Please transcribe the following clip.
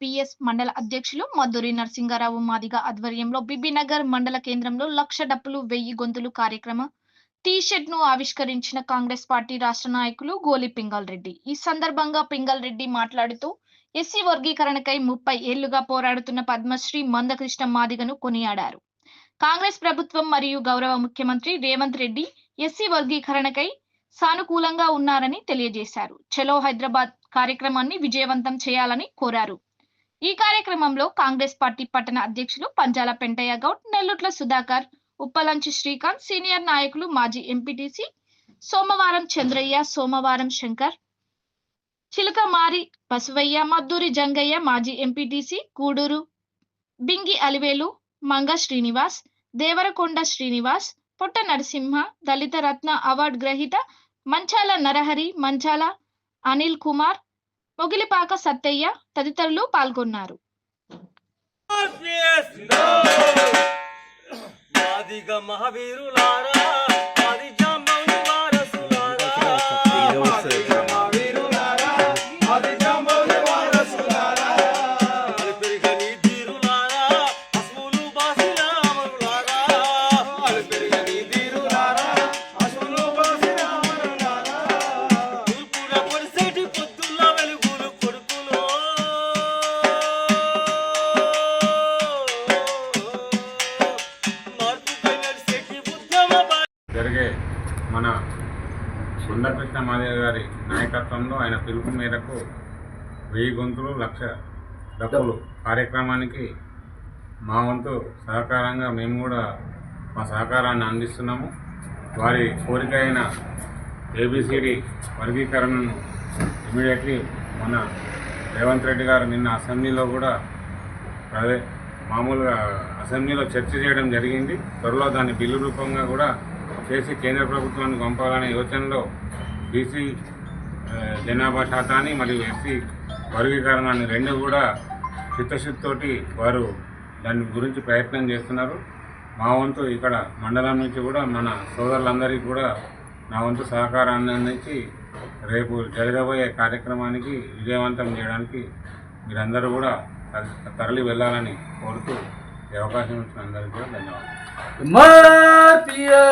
PS మండల అధ్యక్షులు మధురి నరసింగారావు మాదిగ ఆధ్వర్యంలో బిబినగర్ మండల కేంద్రంలో లక్ష డప్పులు వెయ్యి గొంతులు కార్యక్రమం టీ షర్ట్ను ఆవిష్కరించిన కాంగ్రెస్ పార్టీ రాష్ట్ర నాయకులు గోలి పింగల్ రెడ్డి ఈ సందర్భంగా పింగల్ రెడ్డి మాట్లాడుతూ ఎస్సీ వర్గీకరణకై ముప్పై ఏళ్ళుగా పోరాడుతున్న పద్మశ్రీ మందకృష్ణ మాదిగను కొనియాడారు. కాంగ్రెస్ ప్రభుత్వం మరియు గౌరవ ముఖ్యమంత్రి రేవంత్ రెడ్డి ఎస్సీ వర్గీకరణకై సానుకూలంగా ఉన్నారని తెలియజేశారు. చలో హైదరాబాద్ కార్యక్రమాన్ని విజయవంతం చేయాలని కోరారు. ఈ కార్యక్రమంలో కాంగ్రెస్ పార్టీ పట్టణ అధ్యక్షులు పంజాల పెంటయ్య గౌడ్ నెల్లుట్ల సుధాకర్ ఉప్పలంచి శ్రీకాంత్ సీనియర్ నాయకులు మాజీ ఎంపీటీసీ సోమవారం చంద్రయ్య సోమవారం శంకర్ చిలకమారి బసవయ్య మద్దూరి జంగయ్య మాజీ ఎంపీటీసీ గూడూరు బింగి అలివేలు మంగ శ్రీనివాస్ దేవరకొండ శ్రీనివాస్ పొట్ట నరసింహ దళిత రత్న అవార్డు గ్రహీత మంచాల నరహరి మంచాల అనిల్ కుమార్ మొగిలిపాక సత్తయ్య తదితరులు పాల్గొన్నారు. మహావీరులారా జరిగే మన సుందరకృష్ణ మాదేవ్ గారి నాయకత్వంలో ఆయన పిలుపు మేరకు వెయ్యి గొంతులు లక్ష డబ్బులు కార్యక్రమానికి మా వంతు సహకారంగా మేము కూడా మా సహకారాన్ని అందిస్తున్నాము. వారి కోరిక అయిన ఏబిసిడి వర్గీకరణను ఇమీడియట్లీ మన రేవంత్ రెడ్డి గారు నిన్న అసెంబ్లీలో కూడా అదే మామూలుగా అసెంబ్లీలో చర్చ చేయడం జరిగింది. త్వరలో దాన్ని బిల్లు రూపంగా కూడా చేసి కేంద్ర ప్రభుత్వాన్ని పంపాలనే యోచనలో బీసీ జనాభా శాతాన్ని మరియు ఎస్సీ వర్గీకరణాన్ని రెండు కూడా చిత్తశుద్ధితోటి వారు దాని గురించి ప్రయత్నం చేస్తున్నారు. మా వంతు ఇక్కడ మండలం నుంచి కూడా మన సోదరులందరికీ కూడా నా వంతు సహకారాన్ని అందించి రేపు జరగబోయే కార్యక్రమానికి విజయవంతం చేయడానికి మీరందరూ కూడా తరలి వెళ్ళాలని కోరుతూ ఈ అవకాశం ఇచ్చిన అందరికీ కూడా ధన్యవాదాలు. Mafia!